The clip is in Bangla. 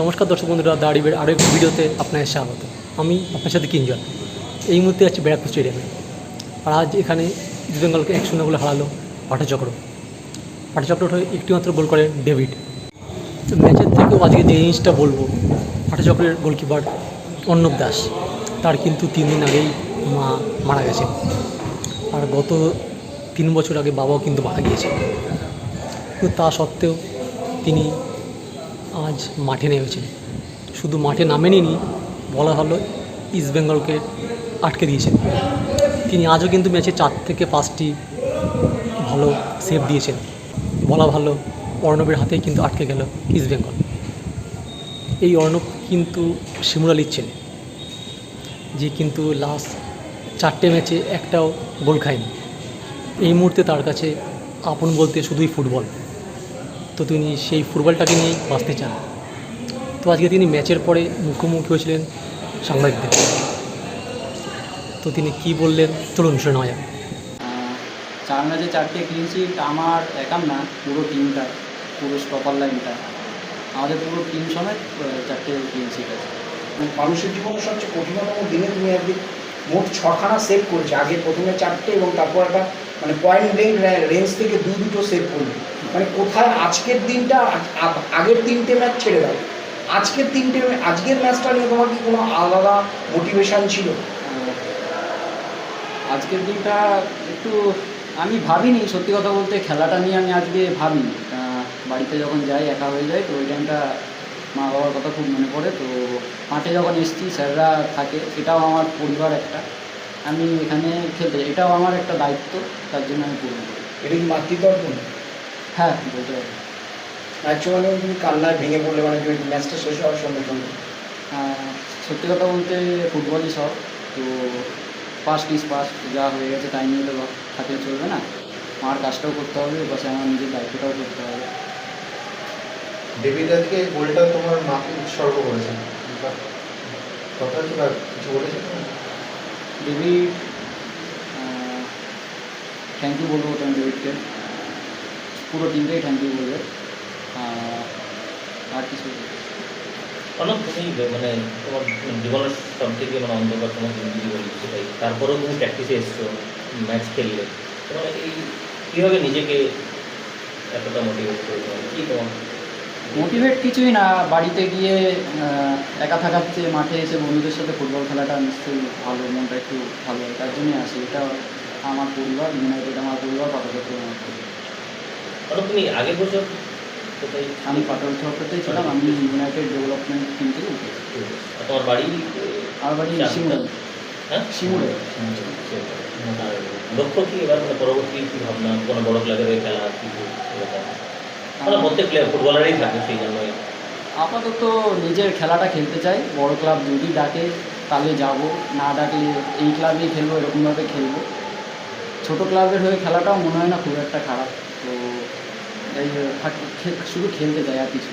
নমস্কার দর্শক বন্ধুরা দাঁড়িয়ে আরও একটি ভিডিওতে আপনাদের স্বাগত। আমি আপনার সাথে কিঞ্জন। এই মুহূর্তে আছি ব্যারাকপুর স্টেডিয়ামে। আর আজ এখানে ইস্ট বেঙ্গলকে এক শূন্য গোলে হারালো পাঠচক্র। পাঠচক্র একটিমাত্র গোল করে ডেভিড। তো ম্যাচের থেকেও আজকে যে জিনিসটা বলব, পাঠচক্রের গোলকিপার অর্ণব দাস। তার কিন্তু তিন দিন আগেই মা মারা গেছে। আর গত তিন বছর আগে বাবাও কিন্তু মারা গিয়েছে। কিন্তু তা সত্ত্বেও তিনি আজ মাঠে নেমেছেন শুধু মাঠে নামেনি, বলা হলো ইস্ট বেঙ্গলকে আটকে দিয়েছেন তিনি আজও কিন্তু ম্যাচে চার থেকে পাঁচটি ভালো সেভ দিয়েছেন। বলা ভালো, অর্ণবের হাতেই কিন্তু আটকে গেল ইস্ট বেঙ্গল এই অর্ণব কিন্তু শিমুরালির ছেলে। যে কিন্তু লাস্ট চারটে ম্যাচে একটাও গোল খায়নি। এই মুহূর্তে তার কাছে আপন বলতে শুধুই ফুটবল। তো তিনি সেই ফুটবলটাকে নিয়েই বাঁচতে চান। তো আজকে তিনি ম্যাচের পরে মুখোমুখি হয়েছিলেন সাংবাদিকদের। তো তিনি কি বললেন? চলুন শুনে নেওয়া যাক। চার ম্যাচে চারটে ক্লিন শিট আমার একার না পুরো টিমটা পুরো স্টপার লাইনটা আমাদের পুরো টিম সমেত চারটে ক্লিন শিট আছে মানে মানুষের জীবনে সবচেয়ে কঠিনতম দিনে তুমি একদিন মোট ছখানা সেভ করেছে। আগে প্রথমে চারটে এবং তারপর একটা মানে পয়েন্ট ব্লেঙ্ক রেঞ্জ থেকে দু দুটো সেভ করবে। মানে কোথায় আজকের দিনটা আগের তিনটে ম্যাচ ছেড়ে দাও। আজকের তিনটে আজকের ম্যাচটা নিয়ে তোমার কি কোনো আলাদা মোটিভেশন ছিল? আজকের দিনটা একটু আমি ভাবিনি, সত্যি কথা বলতে খেলাটা নিয়ে আমি আজকে ভাবিনি। বাড়িতে যখন যাই, একা হয়ে যায় তো ওই টাইমটা মা বাবার কথা খুব মনে পড়ে। তো মাঠে যখন এসছি, স্যাররা থাকে সেটাও আমার পরিবার একটা। আমি এখানে খেলতে এটাও আমার একটা দায়িত্ব তার জন্য আমি পূরণ করি এটা কি মাতৃতর্পণ হ্যাঁ বলতে পারি ম্যাচ মানে তুমি কান্নায় ভেঙে পড়লে মানে তুমি ম্যাচটা শেষ হওয়ার সঙ্গে সঙ্গে? সত্যি কথা বলতে ফুটবলই সব তো ফার্স্ট ইজ ফার্স্ট যা হয়ে গেছে তাই নিয়ে তো থাকলে চলবে না। আমার কাজটাও করতে হবে পাশে আমার নিজের দায়িত্বটাও করতে হবে। ডেভিড আজকে গোলটা তোমার মাকে উৎসর্গ করেছেন কথা কিছু বলেছে? ডেভিড থ্যাংক ইউ বলব তুমি ডেভিডকে পুরো টিমকেই থ্যাংক ইউ বলবে আর কিছু। অনেক তুমি মানে তোমার জীবনের সব থেকে মানে অন্ধকার তোমার জিন্দগি বলি সেটাই তারপরেও তুমি প্র্যাকটিসে এসছো ম্যাচ খেললে তোমার এই কীভাবে নিজেকে এতটা মোটিভেট মানে কী তোমার মোটিভেট কিছুই না বাড়িতে গিয়ে একা থাকার চেয়ে মাঠে এসে বন্ধুদের সাথে ফুটবল খেলাটা নিশ্চয়ই ভালো মনটা একটু ভালো তার জন্যই আসি এটা আমার পরিবার ইউনাইটেড আমার পরিবার পাঠাতে আমার পরিবার তুমি আগের বছর আমি পাটল চক্রতেই ছিলাম আমি ইউনাইটেড ডেভেলপমেন্ট টিম থেকে উঠেছি তোমার বাড়ি? আমার বাড়ি। শিমুড়ে হ্যাঁ? শিমুড়ে লক্ষ্য কি এবার? মানে পরবর্তী কি ভাবনা? কোনো বড় ক্লাবের খেলা কিছু মানে প্রত্যেক প্লেয়ার ফুটবলারই থাকে সেই জন্যই। আপাতত নিজের খেলাটা খেলতে চাই। বড় ক্লাব যদি ডাকে তাহলে যাব। না ডাকলে এই ক্লাবেই খেলব এরকমভাবে খেলব। ছোট ক্লাবের হয়ে খেলাটাও মনে হয় না খুব একটা খারাপ তো এই শুধু খেলতে যায় আর কিছু।